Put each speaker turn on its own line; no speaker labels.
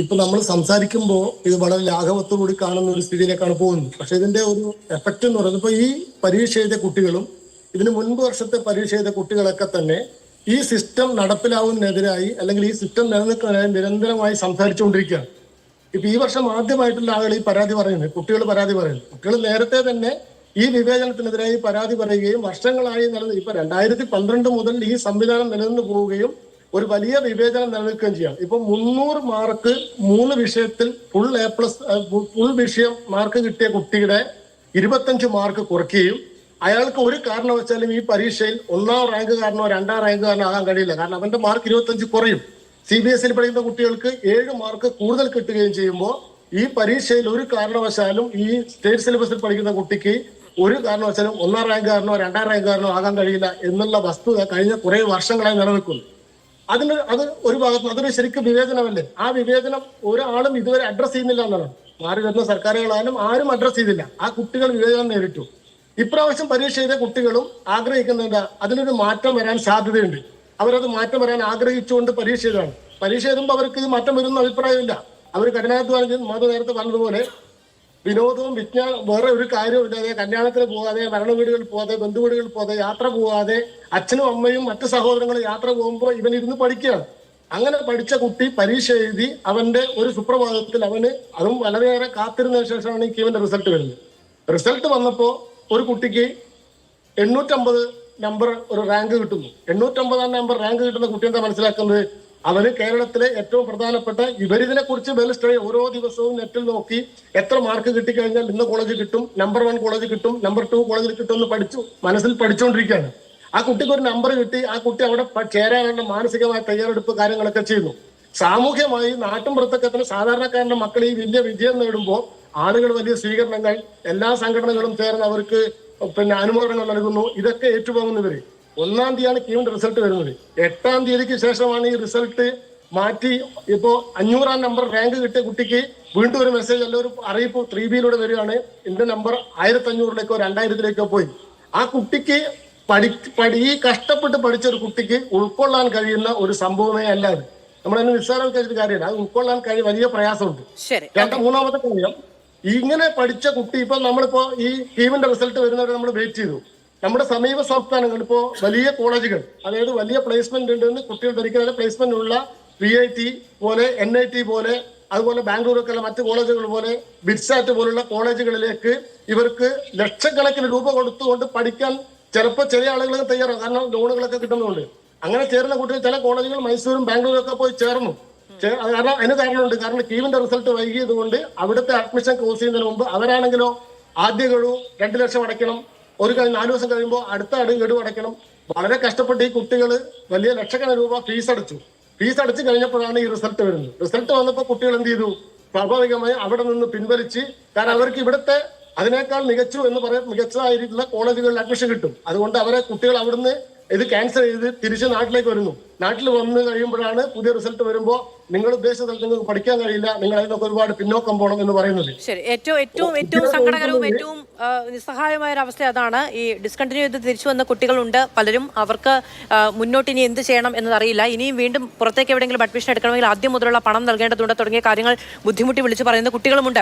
ഇപ്പൊ നമ്മൾ സംസാരിക്കുമ്പോൾ ഇത് വളരെ ലാഘവത്തോടുകൂടി കാണുന്ന ഒരു സ്ഥിതിയിലേക്കാണ് പോകുന്നത്. പക്ഷെ ഇതിന്റെ ഒരു എഫക്റ്റ് എന്ന് പറയുന്നത് ഇപ്പൊ ഈ പരീക്ഷ എഴുതിയ കുട്ടികളും ഇതിന് മുൻപ് വർഷത്തെ പരീക്ഷ എഴുതിയ കുട്ടികളൊക്കെ തന്നെ ഈ സിസ്റ്റം നടപ്പിലാവുന്നതിനെതിരായി അല്ലെങ്കിൽ ഈ സിസ്റ്റം നിലനിൽക്കുന്നതിനായി നിരന്തരമായി സംസാരിച്ചുകൊണ്ടിരിക്കുകയാണ്. ഇപ്പൊ ഈ വർഷം ആദ്യമായിട്ടുള്ള ആളുകൾ ഈ പരാതി പറയുന്നത് കുട്ടികൾ പരാതി പറയുന്നത്. കുട്ടികൾ നേരത്തെ തന്നെ ഈ വിവേചനത്തിനെതിരായി പരാതി പറയുകയും വർഷങ്ങളായി നിലനിന്ന് ഇപ്പൊ രണ്ടായിരത്തി പന്ത്രണ്ട് മുതൽ ഈ സംവിധാനം നിലനിന്ന് പോവുകയും ഒരു വലിയ വിവേചനം നിലനിൽക്കുകയും ചെയ്യാം. ഇപ്പൊ മുന്നൂറ് മാർക്ക് മൂന്ന് വിഷയത്തിൽ ഫുൾ എ പ്ലസ് ഫുൾ വിഷയം മാർക്ക് കിട്ടിയ കുട്ടിയുടെ ഇരുപത്തഞ്ച് മാർക്ക് കുറയ്ക്കുകയും അയാൾക്ക് ഒരു കാരണവശാലും ഈ പരീക്ഷയിൽ ഒന്നാം റാങ്ക് കാരണോ രണ്ടാം റാങ്ക് കാരണോ ആകാൻ കഴിയില്ല. കാരണം അവന്റെ മാർക്ക് ഇരുപത്തഞ്ച് കുറയും. സി ബി എസ് ഇയിൽ പഠിക്കുന്ന കുട്ടികൾക്ക് ഏഴ് മാർക്ക് കൂടുതൽ കിട്ടുകയും ചെയ്യുമ്പോൾ ഈ പരീക്ഷയിൽ ഒരു കാരണവശാലും ഈ സ്റ്റേറ്റ് സിലബസിൽ പഠിക്കുന്ന കുട്ടിക്ക് ഒരു കാരണവശാലും ഒന്നാം റാങ്ക് കാരണോ രണ്ടാം റാങ്ക് കാരണോ ആകാൻ കഴിയില്ല എന്നുള്ള വസ്തുത കഴിഞ്ഞ കുറേ വർഷങ്ങളായി നിലനിൽക്കുന്നു. അതിന് അത് ഒരു ഭാഗത്ത് അതൊരു ശരിക്കും വിവേചനമല്ലേ? ആ വിവേചനം ഒരാളും ഇതുവരെ അഡ്രസ് ചെയ്യുന്നില്ല എന്നാണ്. മാറി വരുന്ന സർക്കാരുകളായാലും ആരും അഡ്രസ് ചെയ്തില്ല. ആ കുട്ടികൾ വിവേചനം നേരിട്ടു. ഇപ്രാവശ്യം പരീക്ഷ ചെയ്ത കുട്ടികളും ആഗ്രഹിക്കുന്നുണ്ട് അതിനൊരു മാറ്റം വരാൻ സാധ്യതയുണ്ട്. അവരത് മാറ്റം വരാൻ ആഗ്രഹിച്ചുകൊണ്ട് പരീക്ഷ ചെയ്തതാണ് പരീക്ഷ എഴുതുമ്പോൾ അവർക്ക് ഇത് മാറ്റം വരുന്ന അഭിപ്രായമില്ല. അവർ കഠിനാധ്വാനം ചെയ്ത് മാത്രം നേരത്തെ പറഞ്ഞതുപോലെ വിനോദവും വിജ്ഞാനം വേറെ ഒരു കാര്യവും ഇല്ലാതെ കല്യാണത്തിന് പോകാതെ മരണ വീടുകളിൽ പോകാതെ ബന്ധുവീടുകളിൽ പോകാതെ യാത്ര പോകാതെ അച്ഛനും അമ്മയും മറ്റു സഹോദരങ്ങളും യാത്ര പോകുമ്പോൾ ഇവൻ ഇരുന്ന് പഠിക്കുകയാണ്. അങ്ങനെ പഠിച്ച കുട്ടി പരീക്ഷ എഴുതി അവന്റെ ഒരു സുപ്രഭാതത്തിൽ അവന് അതും വളരെയേറെ കാത്തിരുന്നതിന് ശേഷമാണ് ഈ കീവന്റെ റിസൾട്ട് വരുന്നത്. റിസൾട്ട് വന്നപ്പോൾ ഒരു കുട്ടിക്ക് എണ്ണൂറ്റമ്പത് നമ്പർ ഒരു റാങ്ക് കിട്ടുന്നു. എണ്ണൂറ്റമ്പതാം നമ്പർ റാങ്ക് കിട്ടുന്ന കുട്ടി എന്താ മനസ്സിലാക്കുന്നത്? അവന് കേരളത്തിലെ ഏറ്റവും പ്രധാനപ്പെട്ട ഇവരിതിനെ കുറിച്ച് വെൽ സ്റ്റഡി ഓരോ ദിവസവും നെറ്റിൽ നോക്കി എത്ര മാർക്ക് കിട്ടിക്കഴിഞ്ഞാൽ ഇന്ന കോളേജ് കിട്ടും നമ്പർ വൺ കോളേജ് കിട്ടും നമ്പർ ടു കോളേജിൽ കിട്ടും എന്ന് പഠിച്ചു മനസ്സിൽ പഠിച്ചുകൊണ്ടിരിക്കുകയാണ് ആ കുട്ടിക്ക് ഒരു നമ്പർ കിട്ടി ആ കുട്ടി അവിടെ ചേരാനുള്ള മാനസികമായ തയ്യാറെടുപ്പ് കാര്യങ്ങളൊക്കെ ചെയ്യുന്നു. സാമൂഹ്യമായി നാട്ടിൻപുറത്തൊക്കെ തന്നെ സാധാരണക്കാരന്റെ മക്കൾ ഈ വലിയ വിജയം നേടുമ്പോൾ ആളുകൾ വലിയ സ്വീകരണങ്ങൾ എല്ലാ സംഘടനകളും ചേർന്ന് അവർക്ക് പിന്നെ അനുമോദനങ്ങൾ നൽകുന്നു. ഇതൊക്കെ ഏറ്റുപോകുന്നവര് ഒന്നാം തീയതിയാണ് കീമിന്റെ റിസൾട്ട് വരുന്നത്. എട്ടാം തീയതിക്ക് ശേഷമാണ് ഈ റിസൾട്ട് മാറ്റി. ഇപ്പോ അഞ്ഞൂറാം നമ്പർ റാങ്ക് കിട്ടിയ കുട്ടിക്ക് വീണ്ടും ഒരു മെസ്സേജ് അല്ല ഒരു അറിയിപ്പ് ത്രീ ബിയിലൂടെ വരികയാണ്. എന്റെ നമ്പർ ആയിരത്തി അഞ്ഞൂറിലേക്കോ രണ്ടായിരത്തിലേക്കോ പോയി. ആ കുട്ടിക്ക് പഠി പഠി ഈ കഷ്ടപ്പെട്ട് പഠിച്ച ഒരു കുട്ടിക്ക് ഉൾക്കൊള്ളാൻ കഴിയുന്ന ഒരു സംഭവമേ അല്ല അത്. നമ്മളതിന് നിസ്സാരവൽക്കരിച്ചിട്ട് കാര്യമില്ല. അത് ഉൾക്കൊള്ളാൻ കഴിയും വലിയ പ്രയാസമുണ്ട്. രണ്ട് മൂന്നാമത്തെ കാര്യം ഇങ്ങനെ പഠിച്ച കുട്ടി ഇപ്പൊ നമ്മളിപ്പോ ഈ ടീമിന്റെ റിസൾട്ട് വരുന്നവരെ നമ്മൾ വെയിറ്റ് ചെയ്തു. നമ്മുടെ സമീപ സംസ്ഥാനങ്ങൾ ഇപ്പോ വലിയ കോളേജുകൾ അതായത് വലിയ പ്ലേസ്മെന്റ് ഉണ്ടെന്ന് കുട്ടികൾ ധരിക്കുന്ന പ്ലേസ്മെന്റ് ഉള്ള വി ഐ ടി പോലെ എൻ ഐ ടി പോലെ അതുപോലെ ബാംഗ്ലൂരൊക്കെ മറ്റ് കോളേജുകൾ പോലെ ബിറ്റ്സാറ്റ് പോലുള്ള കോളേജുകളിലേക്ക് ഇവർക്ക് ലക്ഷക്കണക്കിന് രൂപ കൊടുത്തുകൊണ്ട് പഠിക്കാൻ ചിലപ്പോൾ ചെറിയ ആളുകൾ തയ്യാറാണ് കാരണം ലോണുകളൊക്കെ കിട്ടുന്നുണ്ട് അങ്ങനെ ചേരുന്ന കുട്ടികൾ ചില കോളേജുകൾ മൈസൂരും ബാംഗ്ലൂരൊക്കെ പോയി ചേർന്നു. കാരണം അതിന് കാരണമുണ്ട്. കാരണം ടീമിന്റെ റിസൾട്ട് വൈകിയത് കൊണ്ട് അവിടുത്തെ അഡ്മിഷൻ ക്ലോസ് ചെയ്യുന്നതിന് മുമ്പ് അവരാണെങ്കിലോ ആദ്യ ഗഡു രണ്ടു ലക്ഷം അടയ്ക്കണം. ഒരു കഴിഞ്ഞ് നാല് ദിവസം കഴിയുമ്പോൾ അടുത്ത അടി ഗഡു അടയ്ക്കണം വളരെ കഷ്ടപ്പെട്ട് ഈ കുട്ടികൾ വലിയ ലക്ഷക്കണക്കിന് രൂപ ഫീസ് അടച്ചു. ഫീസ് അടച്ചു കഴിഞ്ഞപ്പോഴാണ് ഈ റിസൾട്ട് വരുന്നത്. റിസൾട്ട് വന്നപ്പോൾ കുട്ടികൾ എന്ത് ചെയ്തു? സ്വാഭാവികമായി അവിടെ നിന്ന് പിൻവലിച്ച് കാരണം അവർക്ക് ഇവിടുത്തെ അതിനേക്കാൾ മികച്ചു എന്ന് പറയാൻ മികച്ചതായിട്ടുള്ള കോളേജുകളിൽ അഡ്മിഷൻ കിട്ടും. അതുകൊണ്ട് അവരെ കുട്ടികൾ അവിടുന്ന് ഇത് ക്യാൻസൽ ചെയ്ത് തിരിച്ച് നാട്ടിലേക്ക് വരുന്നു. നാട്ടിൽ വന്നു കഴിയുമ്പോഴാണ് പുതിയ റിസൾട്ട് വരുമ്പോൾ നിങ്ങൾ സ്ഥലത്ത് നിങ്ങൾക്ക് പഠിക്കാൻ കഴിയില്ല നിങ്ങൾ അതിനൊക്കെ ഒരുപാട് പിന്നോക്കം പോകണം എന്ന് പറയുന്നത്.
ശരി ഏറ്റവും ഏറ്റവും ഏറ്റവും സങ്കടകരവും ഏറ്റവും നിസ്സഹായമായ ഒരു അവസ്ഥ അതാണ്. ഈ ഡിസ്കണ്ടിന്യൂ ചെയ്ത് തിരിച്ചു വന്ന കുട്ടികളുണ്ട്. പലരും അവർക്ക് മുന്നോട്ട് ഇനി എന്ത് ചെയ്യണം എന്നതറിയില്ല ഇനിയും വീണ്ടും പുറത്തേക്ക് എവിടെയെങ്കിലും അഡ്മിഷൻ എടുക്കണമെങ്കിൽ ആദ്യം മുതലുള്ള പണം നൽകേണ്ടതുണ്ട് തുടങ്ങിയ കാര്യങ്ങൾ ബുദ്ധിമുട്ടി വിളിച്ചു പറയുന്ന കുട്ടികളുമുണ്ട്.